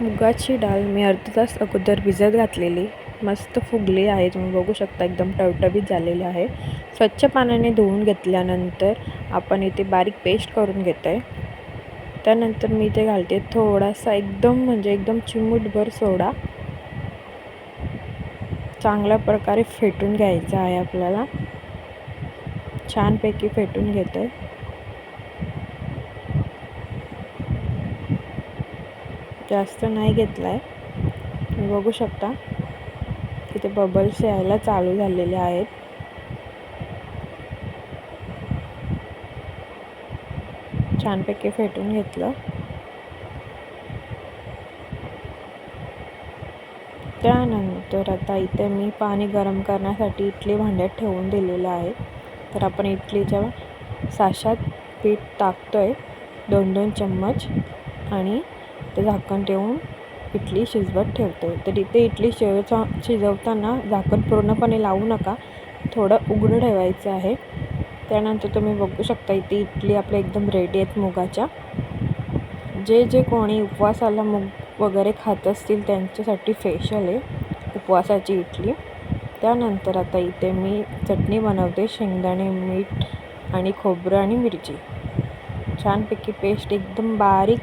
मुगाची डाळ मी अर्धा तास अगोदर भिजत घातलेली. मस्त फुगली आहे. तुम्ही बघू शकता एकदम टवटवीत झालेली आहे. स्वच्छ पाण्याने धुवून घेतल्यानंतर आपण इथे बारीक पेस्ट करून घेतो आहे त्यानंतर मी इथे घालते थोडासा एकदम म्हणजे एकदम चिमूटभर सोडा. चांगल्या प्रकारे फेटून घ्यायचा आहे आपल्याला. छानपैकी फेटून घेतो आहे जास्त नाही घेतला आहे तुम्ही बघू शकता. तिथे बबल्स यायला चालू झालेले आहेत. छानपैकी फेटून घेतलं. त्यानंतर आता इथे मी पाणी गरम करण्यासाठी इडली भांड्यात ठेवून दिलेलं आहे. तर आपण इडलीच्या साशात पीठ टाकतो आहे दोन दोन चम्मच आणि ते झाकण ठेवून इडली शिजवत ठेवते. तर इथे इडली शिजवता शिजवताना झाकण पूर्णपणे लावू नका. थोडं उघडं ठेवायचं आहे. त्यानंतर तुम्ही बघू शकता इथे इडली आपल्या एकदम रेडी आहेत मुगाच्या. जे जे कोणी उपवासाला मूग वगैरे खात असतील त्यांच्यासाठी फेशल आहे उपवासाची इडली त्यानंतर आता इथे मी चटणी बनवते शेंगदाणे मीठ आणि खोबरं आणि मिरची. छानपैकी पेस्ट एकदम बारीक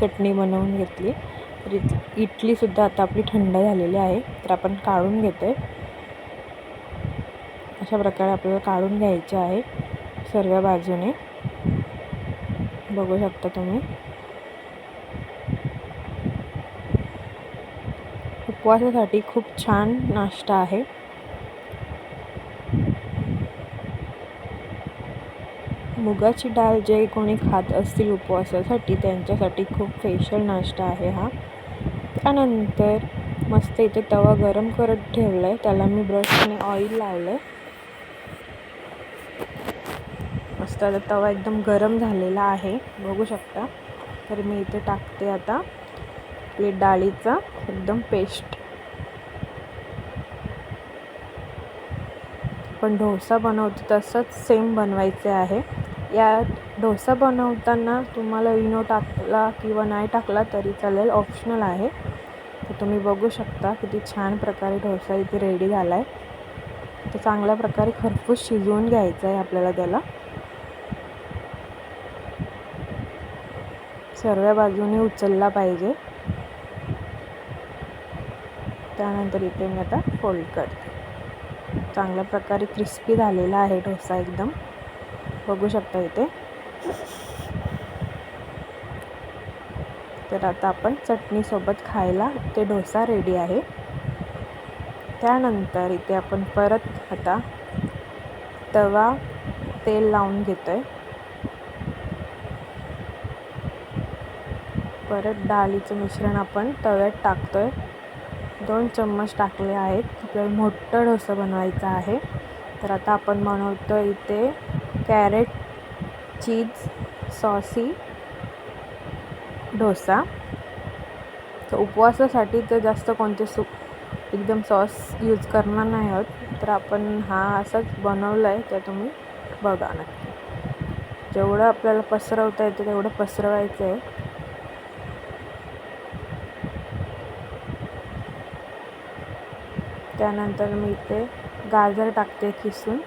चटणी बनवून घेतली. तर इडलीसुद्धा आता आपली थंड झालेली आहे. तर आपण काढून घेतो आहे अशा प्रकारे आपल्याला काढून घ्यायचे आहे सर्व बाजूने. बघू शकता तुम्ही. उपवासासाठी खूप छान नाश्ता आहे. मुगाची डाळ जे कोणी खात असतील उपवासासाठी त्यांच्यासाठी खूप स्पेशल नाश्ता आहे हा. त्यानंतर मस्त इथे तवा गरम करत ठेवला आहे त्याला मी ब्रशने ऑइल लावलं आहे मस्त आता तवा एकदम गरम झालेला आहे. बघू शकता. तर मी इथे टाकते आता ते डाळीचा एकदम पेस्ट पण डोसा बनवतो तसंच सेम बनवायचे आहे. या डोसा बनवताना तुम्हाला इनो टाकला किंवा नाही टाकला तरी चालेल ऑप्शनल आहे. तर तुम्ही बघू शकता किती छान प्रकारे डोसा इथे रेडी झाला आहे तर चांगल्या प्रकारे खरपूस शिजवून घ्यायचं आहे आपल्याला त्याला. सर्व बाजूने उचलला पाहिजे. त्यानंतर इथे मी आता फोल्ड करते. चांगल्या प्रकारे क्रिस्पी झालेला आहे डोसा एकदम. बघू शकता इथे. तर आता आपण चटणीसोबत खायला ते डोसा रेडी आहे. त्यानंतर इथे आपण परत आता तवा तेल लावून घेतो आहे परत डाळीचं मिश्रण आपण तव्यात टाकतो आहे दोन चम्मच टाकले आहेत. आपल्याला मोठं डोसा बनवायचा आहे. तर आता आपण बनवतो इथे कॅरेट चीज सॉसी डोसा. तर उपवासासाठी तर जास्त कोणते सु एकदम सॉस यूज करणार नाही आहोत. तर आपण हा असाच बनवला आहे तर तुम्ही बघा नक्की. जेवढं आपल्याला पसरवता येतं तेवढं पसरवायचं आहे. त्यानंतर मी इथे गाजर टाकते किसून.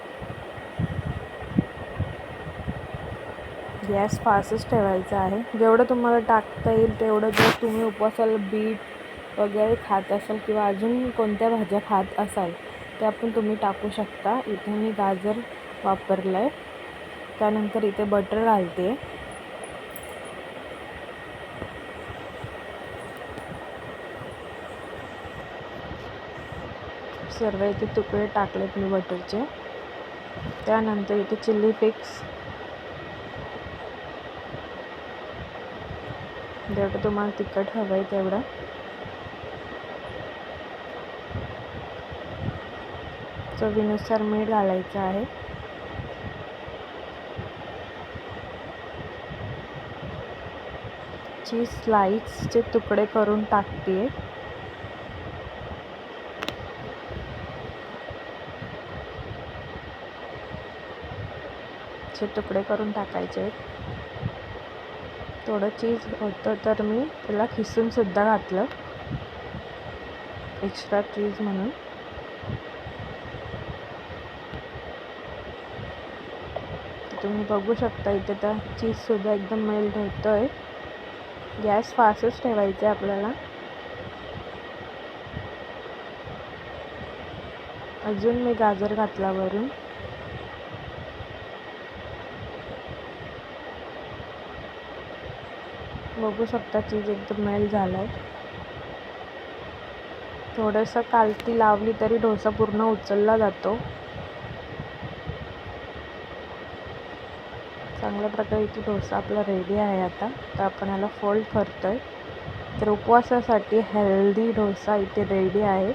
गॅस फास्टच ठेवायचा आहे. जेवढं तुम्हाला टाकता येईल तेवढं जर तुम्ही उपवासाला बीट वगैरे खात असाल किंवा अजून कोणत्या भाज्या खात असाल त्या पण तुम्ही टाकू शकता. इथे मी गाजर वापरलं आहे त्यानंतर इथे बटर घालते. सर्व इथे तुकडे टाकलेत मी बटरचे. त्यानंतर इथे चिल्ली फिक्स जेवढं तुम्हाला तिखट हवं आहे तेवढं. चवीनुसार मीठ घालायचं आहे. चीज स्लाइसचे तुकडे करून टाकते चे तुकडे करून टाकायचे आहेत. थोडं चीज होतं तर मी त्याला खिसूनसुद्धा घातलं. एक्स्ट्रा चीज म्हणून. तुम्ही बघू शकता इथे तर चीजसुद्धा एकदम मेल्ट होतं आहे गॅस फास्टच ठेवायचा आहे आपल्याला. अजून मी गाजर घातला वरून. बघू शकता चीज एकदम मेल्ट झाला आहे थोडंसं कालती लावली तरी डोसा पूर्ण उचलला जातो. चांगल्या प्रकारे इथे डोसा आपला रेडी आहे आता. तर आपण याला फोल्ड करतो आहे तर उपवासासाठी हेल्दी डोसा इथे रेडी आहे.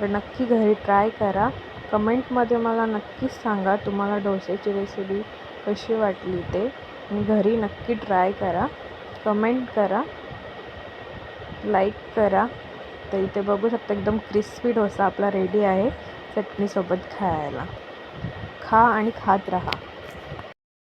तर नक्की घरी ट्राय करा. कमेंटमध्ये मला नक्कीच सांगा तुम्हाला डोसेची रेसिपी कशी वाटली ते. आणि घरी नक्की ट्राय करा. कमेंट करा लाईक करा. तर इथे बघू शकता एकदम क्रिस्पी डोसा आपला रेडी आहे. चटणीसोबत खायला. खा आणि खात राहा.